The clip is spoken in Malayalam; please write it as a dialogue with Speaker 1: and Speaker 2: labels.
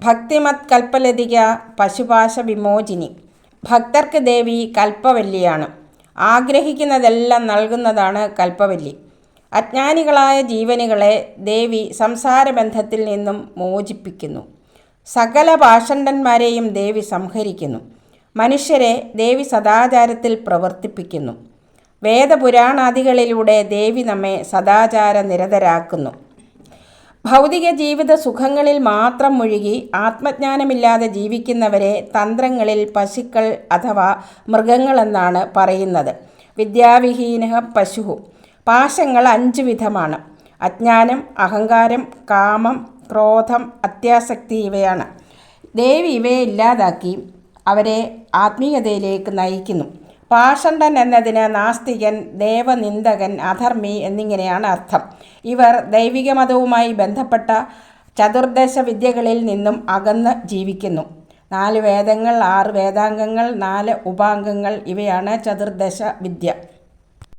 Speaker 1: ഭക്തിമത് കൽപ്പലതിക പശുപാശ വിമോചിനി. ഭക്തർക്ക് ദേവി കൽപ്പവല്ലിയാണ്. ആഗ്രഹിക്കുന്നതെല്ലാം നൽകുന്നതാണ് കൽപ്പവല്ലി. അജ്ഞാനികളായ ജീവനുകളെ ദേവി സംസാരബന്ധത്തിൽ നിന്നും മോചിപ്പിക്കുന്നു. സകല പാഷണ്ഡന്മാരെയും ദേവി സംഹരിക്കുന്നു. മനുഷ്യരെ ദേവി സദാചാരത്തിൽ പ്രവർത്തിപ്പിക്കുന്നു. വേദപുരാണാദികളിലൂടെ ദേവി നമ്മെ സദാചാര നിരതരാക്കുന്നു ഭൗതിക ജീവിത സുഖങ്ങളിൽ മാത്രം മുഴുകി ആത്മജ്ഞാനമില്ലാതെ ജീവിക്കുന്നവരെ തന്ത്രങ്ങളിൽ പശുക്കൾ അഥവാ മൃഗങ്ങളെന്നാണ് പറയുന്നത്. വിദ്യാവിഹീന പശുഹു. പാശങ്ങൾ അഞ്ച് വിധമാണ്. അജ്ഞാനം അഹങ്കാരം കാമം ക്രോധം അത്യാസക്തി ഇവയാണ്. ദേവി ഇവയെ ഇല്ലാതാക്കി അവരെ ആത്മീയതയിലേക്ക് നയിക്കുന്നു. പാഷണ്ഡൻ എന്നതിന് നാസ്തികൻ ദേവനിന്ദകൻ അധർമ്മി എന്നിങ്ങനെയാണ് അർത്ഥം. ഇവർ ദൈവിക മതവുമായി ബന്ധപ്പെട്ട ചതുർദശ വിദ്യകളിൽ നിന്നും അകന്ന് ജീവിക്കുന്നു. നാല് വേദങ്ങൾ ആറ് വേദാംഗങ്ങൾ നാല് ഉപാംഗങ്ങൾ ഇവയാണ് ചതുർദശ വിദ്യ.